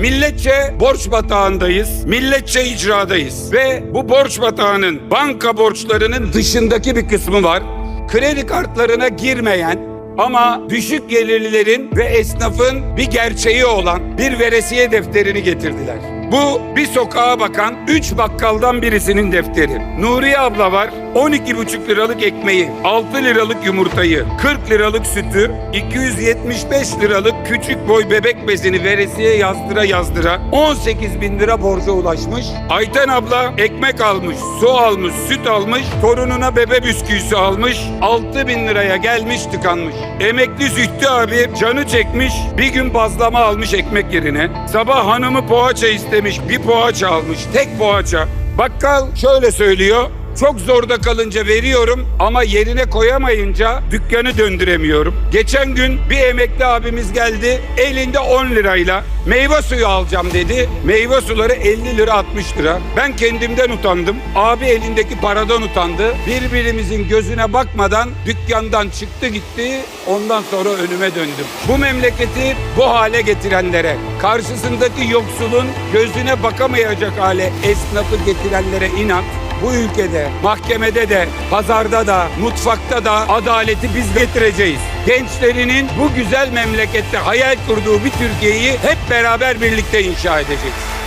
Milletçe borç batağındayız. Milletçe icradayız. Ve bu borç batağının banka borçlarının dışındaki bir kısmı var. Kredi kartlarına girmeyen ama düşük gelirlilerin ve esnafın bir gerçeği olan bir veresiye defterini getirdiler. Bu bir sokağa bakan üç bakkaldan birisinin defteri. Nuriye abla var 12,5 liralık ekmeği, 6 liralık yumurtayı, 40 liralık sütü, 275 liralık küçük boy bebek bezini veresiye yazdıra yazdıra 18 bin lira borca ulaşmış. Ayten abla ekmek almış, su almış, süt almış, torununa bebe bisküvisi almış, 6 bin liraya gelmiş tıkanmış. Emekli Zühtü abi canı çekmiş, bir gün bazlama almış ekmek yerine. Sabah hanımı poğaça istemiş, bir poğaça almış, tek poğaça. Bakkal şöyle söylüyor. Çok zorda kalınca veriyorum ama yerine koyamayınca dükkanı döndüremiyorum. Geçen gün bir emekli abimiz geldi elinde 10 lirayla meyve suyu alacağım dedi. Meyve suları 50 lira 60 lira. Ben kendimden utandım. Abi elindeki paradan utandı. Birbirimizin gözüne bakmadan dükkandan çıktı gitti. Ondan sonra önüme döndüm. Bu memleketi bu hale getirenlere, karşısındaki yoksulun gözüne bakamayacak hale esnafı getirenlere inan bu ülkede, mahkemede de, pazarda da, mutfakta da adaleti biz getireceğiz. Gençlerinin bu güzel memlekette hayal kurduğu bir Türkiye'yi hep beraber birlikte inşa edeceğiz.